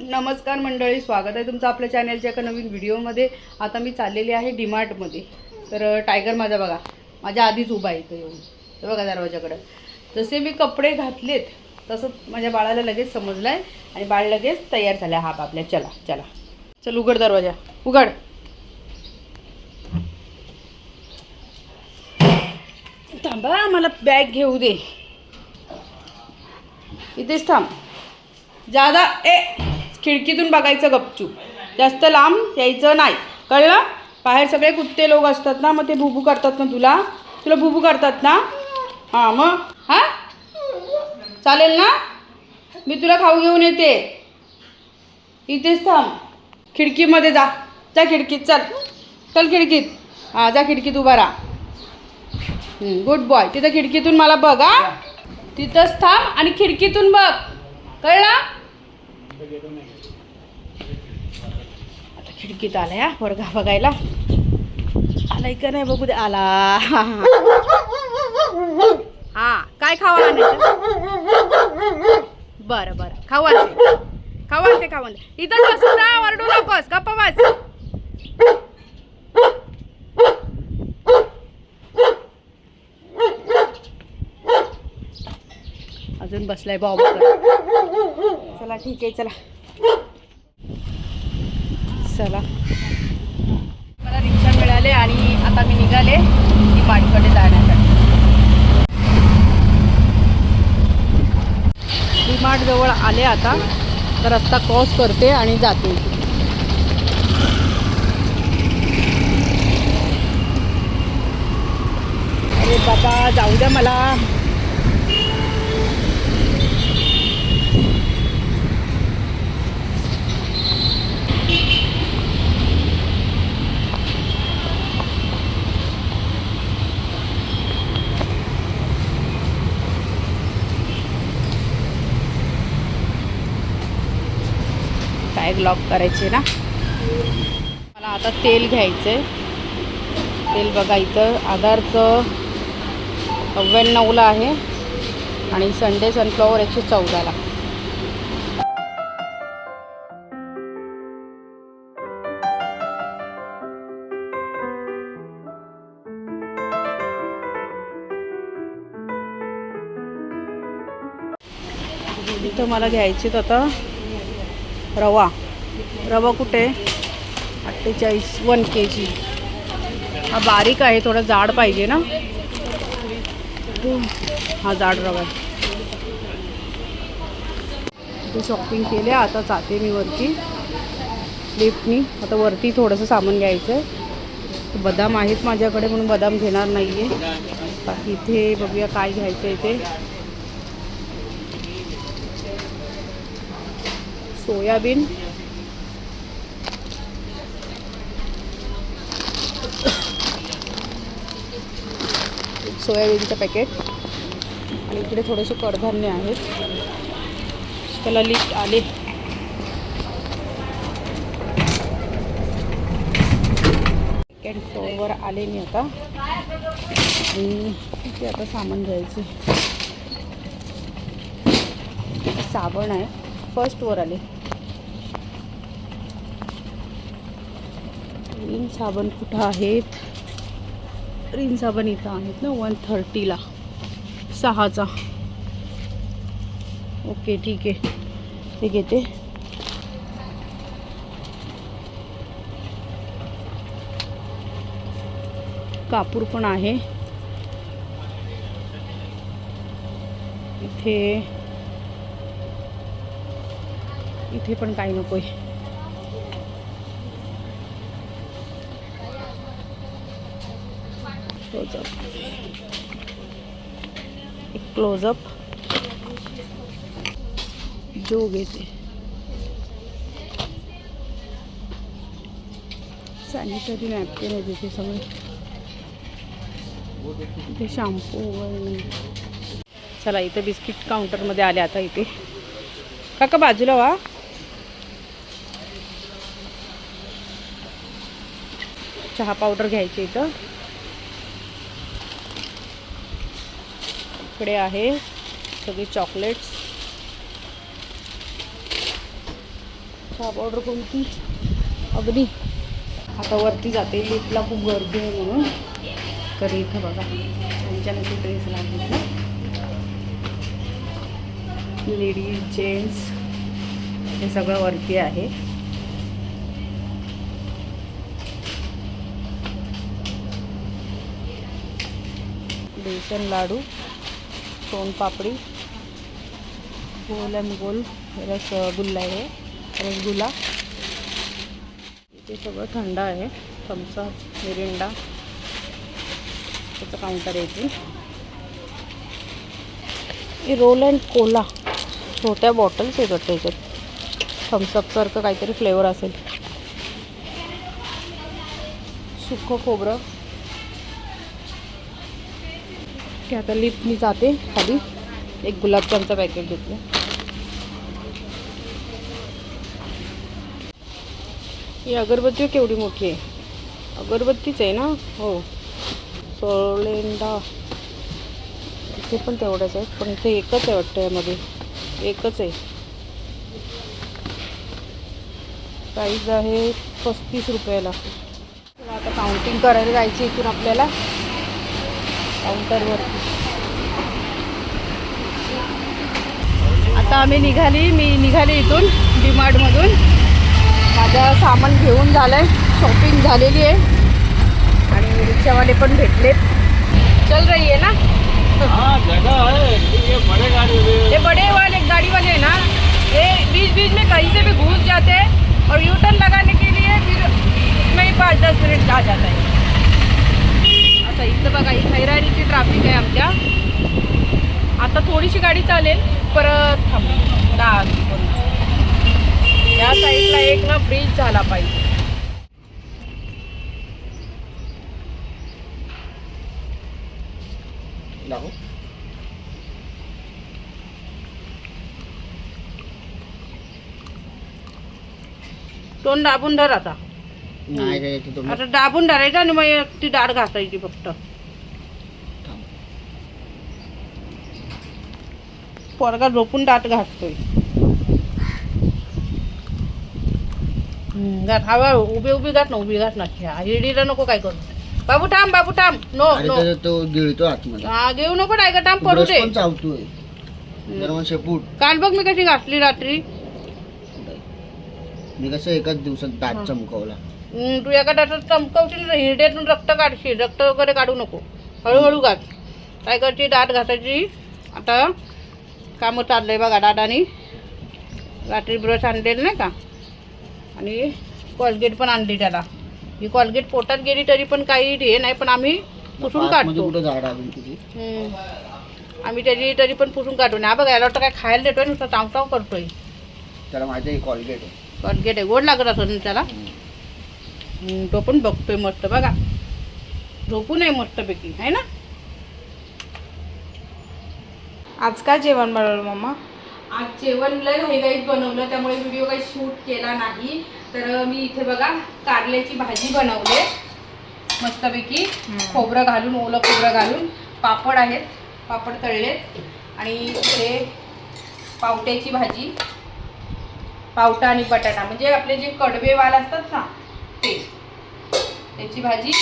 नमस्कार मंडळी स्वागत आहे तुमचं आपल्या चॅनलच्या एका नवीन व्हिडिओमध्ये आता मी चाललेली आहे डिमार्टमध्ये तर टायगर माझा बघा माझ्या आधीच उभा आहे इथं येऊन. तर बघा दरवाजाकडं. जसे मी कपडे घातलेत तसं माझ्या बाळाला लगेच समजलं आहे आणि बाळ लगेच तयार झालं हा आपल्या चला चला. चल उघड दरवाजा. उघड. थांबा मला बॅग घेऊ दे. इथेच थांब. जादा ए! खिडकीतून बघायचं गपचूप. जास्त लांब यायचं नाही. कळलं? बाहेर सगळे कुत्ते लोक असतात ना मग ते भुबू करतात ना तुला? तुला भुबू करतात ना? हां मग? हां? चालेल ना? मी तुला खाऊ घेऊन येते. इथेच थांब. खिडकीमध्ये जा. जा खिडकीत चल. चल खिडकीत. हां जा खिडकीत उभा राहा. गुड बॉय तिथं खिडकीतून मला बघ हां. तिथंच थांब आणि खिडकीतून बघ. आता खिडकीत आलाय हा वर्गा बघायला. आलाय का नाही बघू दे आला. हा काय खावा आणायचं? बरं बरं. खाऊ आणते खाऊ आणते खाऊ आणते इथं बसून राहा वरडू नकोस गप्पा बस. अजून बसलाय बाबा चला ठीक आहे चला. चला. मला रिक्षा मिळाले आणि आता मी निघाले ती माडकडे जाण्यासाठी. डीमार्ट जवळ आले आता. तर रस्ता क्रॉस करते आणि जाते. अरे बाबा जाऊ द्या मला. टॅग लॉक करायचे ना. मला आता तेल घ्यायचं आहे तेल बघा इथं आधारचं नव्याण्णवला आहे. आणि संडे सनफ्लॉवर एकशे चौदाला. इथं मला घ्यायचे आता रवा. रवा कुठे? अठ्ठेचाळीस वन के जी हा बारीक आहे थोडा जाड पाहिजे ना? हा जाड रवा आहे. शॉपिंग केले आता जाते मी वरती. लिफ्टनी आता वरती थोडंसं सामान घ्यायचं आहे बदाम आहेत माझ्याकडे म्हणून बदाम घेणार नाही आहे बाकी इथे बघूया काय घ्यायचं आहे ते सोयाबीन. सोयाबीनचं पॅकेट. आणि इकडे थोडेसे कडधान्य आहेत. त्याला लिस्ट आले. सेकंड फ्लोअरवर आले मी आता. आणि इथे आता सामान घ्यायचं. साबण आहे. फर्स्टवर आले. साबण कुठं आहेत? रिंचा पण इथं आहेत ना वन थर्टीला सहाचा. ओके ठीक आहे. ते घेते. कापूर पण आहे. इथे इथे पण काही नकोय. क्लोजअप एक क्लोजअप जो घेते सॅनिटरी नॅपकिन आहे तिथे सगळे. इथे शॅम्पू वगैरे. चला इथे बिस्किट काउंटरमध्ये आले आता इथे. काका बाजूला वा. चहा पावडर घ्यायची इथं. इकडे आहे सगळी चॉकलेट्स टॉप ऑर्डर कोणती अगदी आता वरती जाते लिफ्टला खूप गर्दी आहे म्हणून. तर इथं बघा त्यांच्यानंतर ड्रेस लागले लेडीज जेंट्स हे सगळं वरती आहे. बेसन लाडू. सोनपापडी गोल आणि गोल रसगुल्ला आहे. रसगुल्ला. इथे सगळं थंड आहे. Thums Up Mirinda. त्याचं काउंटर आहे इथे. रोल अँड कोला छोट्या बॉटल्स आहेत वाटतं याच्यात. थम्सअपसारखं काहीतरी फ्लेवर असेल. सुखं खोबरं. की आता लिफ्टनी जाते खाली. एक गुलाबजामचं पॅकेट घेतलं. ही अगरबत्ती केवढी मोठी आहे? अगरबत्तीच आहे ना? हो. सोलेंडा. इथे पण तेवढंच आहे पण इथे एकच आहे वाटतं यामध्ये. एकच आहे. प्राईज आहे पस्तीस रुपयाला. आता काउंटिंग करायला जायची इथून आपल्याला. काउंटरवरती आता आम्ही निघाली मी निघाली इथून डीमार्टमधून. माझं सामान घेऊन झालं आहे शॉपिंग झालेली आहे. आणि रिक्षावाले पण भेटले चल रही आहे ना? हाँ है ये बड़े गाड़ी ये बड़े वाले गाड़ी वाले हैं ना? ये बीच बीच में कहीं से भी घुस जाते हैं और यू टर्न लगाने के लिए फिर उसमें ही पाच दस मिनिट आ जाता है। आता इथं बघा ही खैराणीची ट्रॅफिक आहे आमच्या. आता थोडीशी गाडी चालेल परत थांबू. दहा मिनिट. या साईडला एक ना ब्रिज झाला पाहिजे. तोंड दाबून धर आता. नाही रे तू तुम्ही आता दाबून धरायचं आणि मग ती डाळ घासायची फक्त. पोरगा झोपून दात घासतोय. हवा उभी उभी घास ना उभी घास ना हिडीला नको काय करू. बाबू थांब बाबू थांब. No no. तो गिळतो आतमध्ये. हा घेऊ नको टायगर थांब पडू ब्रश दे. पण चावतोय. जर मग शेपूट. काल बघ मी कशी घासली रात्री. मी कसं एकाच दिवसात. दात चमकवला. हम्म, तू एका डाटात चमकवशील हिरड्यातून रक्त काढशील. रक्त वगैरे काढू नको. हळूहळू घास. टायगरची दात घासायची. आता कामं चाललंय बघा दादानी. रात्री ब्रश आणलेलं नाही का? आणि कॉलगेट पण आणली त्याला. ही कॉलगेट पोटात गेली तरी पण काही हे नाही पण आम्ही पुसून काढतो. आम्ही त्याची तरी पण पुसून काढतो हा बघा याला वाटतं काय खायला देतोय नुसतं चावचाव करतोय. त्याला आहे कॉलगेट आहे. कॉलगेट आहे. गोड लागत असं त्याला? तो पण बघतोय मस्त बघा. झोपून आहे मस्तपैकी आहे ना? आज काय जेवण बनवलं मम्मा आज जेवण लय घाईघाईत बनवलं त्यामुळे व्हिडिओ काही शूट केला नाही. तर मी इथे बघा कारल्याची भाजी बनवले. मस्तपैकी खोबरं घालून ओलं खोबरं घालून पापड आहेत पापड तळलेत. आणि इथे पावट्याची भाजी पावटा आणि बटाटा. म्हणजे आपले जे कडवे वाल असतात ना ते. त्याची भाजी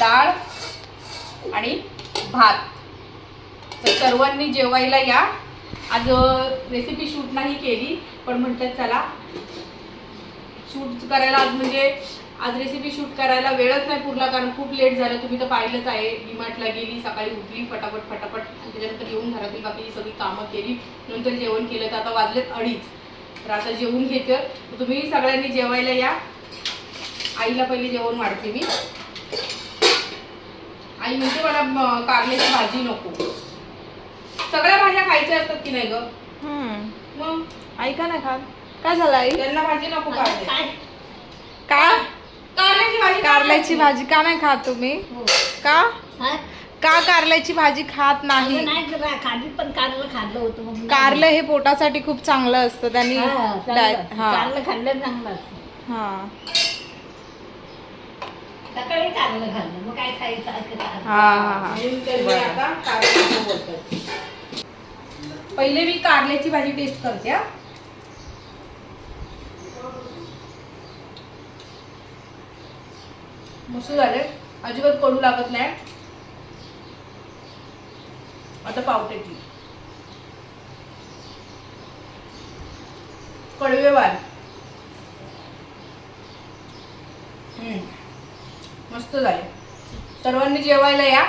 डाळ आणि भात. तर सर्वांनी जेवायला या. आज रेसिपी शूट नाही केली पण म्हणतात चला. शूट करायला आज म्हणजे आज रेसिपी शूट करायला वेळच नाही पुरला कारण खूप लेट झालं. तुम्ही तर पाहिलंच आहे. डिमार्टला गेली सकाळी उठली फटाफट फटाफट. त्याच्यानंतर येऊन घरातील बाकीची सगळी कामं केली. नंतर जेवण केलं तर आता वाजलेत अडीच. तर आता जेवून घेते. तुम्ही सगळ्यांनी जेवायला या. आईला पहिले जेवण वाढते मी. आई म्हणते मला कारल्याची भाजी नको. सगळ्या भाज्या खायच्या असतात की नाही ग? मग? ऐका ना खात काय झालं आई? त्यांना भाजी नको का? कारल्याची भाजी का कारल्याची? भाजी का नाही खात तुम्ही? का? का कारल्याची भाजी खात नाही? खाली पण कारलं खाल्लं होतं मग मी- कारलं हे पोटासाठी खूप चांगलं असतं. त्यांनी हा, डाय-. हा. कारलं खाल्लं चांगलं असतं. हा. सकाळी कारलं खाल्लं. मग काय खायचं? असं कारलं. हा हा हा. आता कारल्याचं. पहिले मी कारल्याची भाजी टेस्ट करते मस्त झाले. अजिबात कडू लागत नाही. आता पावटेची कडवे वाल. मस्त झाले. सर्वांनी जेवायला या.